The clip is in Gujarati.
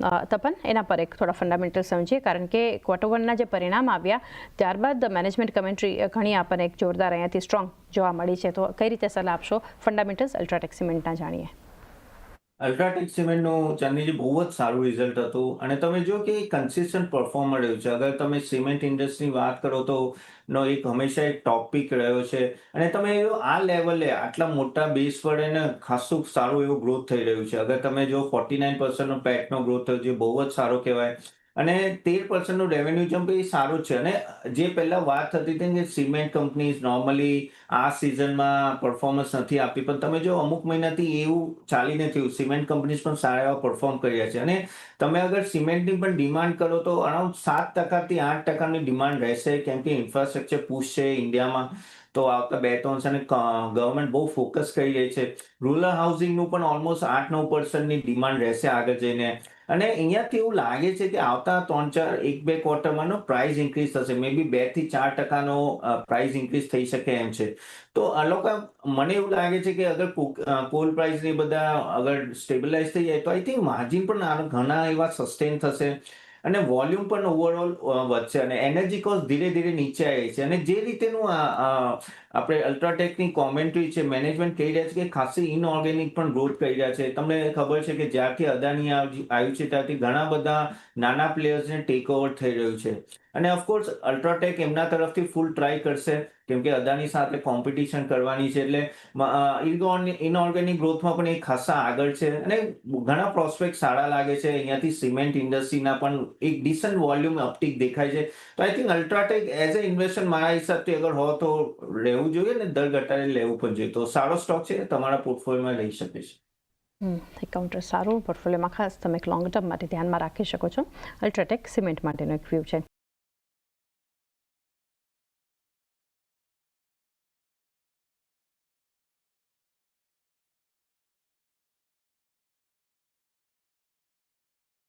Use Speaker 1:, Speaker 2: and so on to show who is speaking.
Speaker 1: તપન, એના પર એક થોડા ફંડામેન્ટલ સમજીએ, કારણ કે ક્વાર્ટર વનના જે પરિણામ આવ્યા, ત્યારબાદ મેનેજમેન્ટ કમેન્ટ્રી ઘણી આપણને એક જોરદાર અહીંયાથી સ્ટ્રોંગ જોવા મળી છે. તો કઈ રીતે સલાહ આપશો? ફંડામેન્ટલ્સ અલ્ટ્રાટેક સિમેન્ટના જાણીએ.
Speaker 2: અલ્ટ્રાટેક સિમેન્ટનું ચાંદીજી બહુ જ સારું રિઝલ્ટ હતું. અને તમે જો કે કન્સિસ્ટન્ટ પરફોર્મ રહ્યું છે. અગર તમે સિમેન્ટ ઇન્ડસ્ટ્રીની વાત કરો તો નો એક હંમેશા એક ટોપિક રહ્યો છે. અને તમે આ લેવલે આટલા મોટા બેઝ પર એને ખાસું સારું એવું ગ્રોથ થઈ રહ્યું છે. અગર તમે જો ફોર્ટી નાઇન પર્સન્ટનો પેટનો ગ્રોથ થયો છે બહુ જ સારો કહેવાય અને તેર પર્સન્ટનું રેવન્યુ જમ્પ એ સારું છે. અને જે પહેલાં વાત થતી હતી કે સિમેન્ટ કંપનીઝ નોર્મલી આ સિઝનમાં પરફોર્મન્સ નથી આપતી, પણ તમે જો અમુક મહિનાથી એવું ચાલી નથી સિમેન્ટ કંપનીઝ પણ સારા એવા પરફોર્મ કર્યા છે. અને તમે અગર સિમેન્ટની પણ ડિમાન્ડ કરો તો અરાઉન્ડ સાત ટકાથી આઠ ટકાની ડિમાન્ડ રહેશે. કેમ કે ઇન્ફ્રાસ્ટ્રક્ચર પુશ છે ઇન્ડિયામાં. તો આવતા બે ત્રણ અને ગવર્મેન્ટ બહુ ફોકસ કરી રહી છે. રૂરલ હાઉસિંગનું પણ ઓલમોસ્ટ આઠ નવ પર્સન્ટની ડિમાન્ડ રહેશે આગળ જઈને. અને અહીંયાથી એવું લાગે છે કે આવતા ત્રણ ચાર, એક બે ક્વાર્ટરમાં પ્રાઇસ ઇન્ક્રીઝ થશે. મે બી બેથી ચાર ટકાનો પ્રાઇસ ઇન્ક્રીઝ થઈ શકે એમ છે. તો આ લોકો, મને એવું લાગે છે કે અગર કોલ પ્રાઇસ ને બધા અગર સ્ટેબિલાઇઝ થઈ જાય, તો આઈ થિંક માર્જિન પણ ઘણા એવા સસ્ટેન થશે. અને વોલ્યુમ પણ ઓવરઓલ વધશે અને એનર્જી કોસ્ટ ધીરે ધીરે નીચે આવી છે. અને જે રીતેનું આપણે અલ્ટ્રાટેકની કોમેન્ટ્રી છે મેનેજમેન્ટ કહી રહ્યા છે કે ખાસી ઇનઓર્ગેનિક પણ ગ્રોથ કરી રહ્યા છે. તમને ખબર છે કે જ્યારથી અદાની આવ્યું છે, ત્યારથી ઘણા બધા નાના પ્લેયર્સને ટેક ઓવર થઈ રહ્યું છે. અને ઓફકોર્સ અલ્ટ્રાટેક એમના તરફથી ફૂલ ટ્રાય કરશે, કેમ કે અદાની સાથે કોમ્પિટિશન કરવાની છે, એટલે ઇનઓર્ગેનિક ગ્રોથમાં પણ એ ખાસા આગળ છે. અને ઘણા પ્રોસ્પેક્ટ સારા લાગે છે. અહીંયાથી સિમેન્ટ ઇન્ડસ્ટ્રીના પણ એક ડિસન્ટ વોલ્યુમ અપટીક દેખાય છે. તો I think UltraTech as a investment મારા હિસાબથી અગર હો તો રહેવું જોઈએ ને દર ઘટાડે લેવું પણ જોઈએ. તો સારો સ્ટોક છે, તમારા પોર્ટફોલિયોમાં લઈ શકે છે.
Speaker 1: કાઉન્ટર સારું પોર્ટફોલિયોમાં ખાસ તમે એક લોંગ ટર્મ માટે ધ્યાનમાં રાખી શકો છો. અલ્ટ્રાટેક સિમેન્ટ માટેનો એક વ્યૂ છે.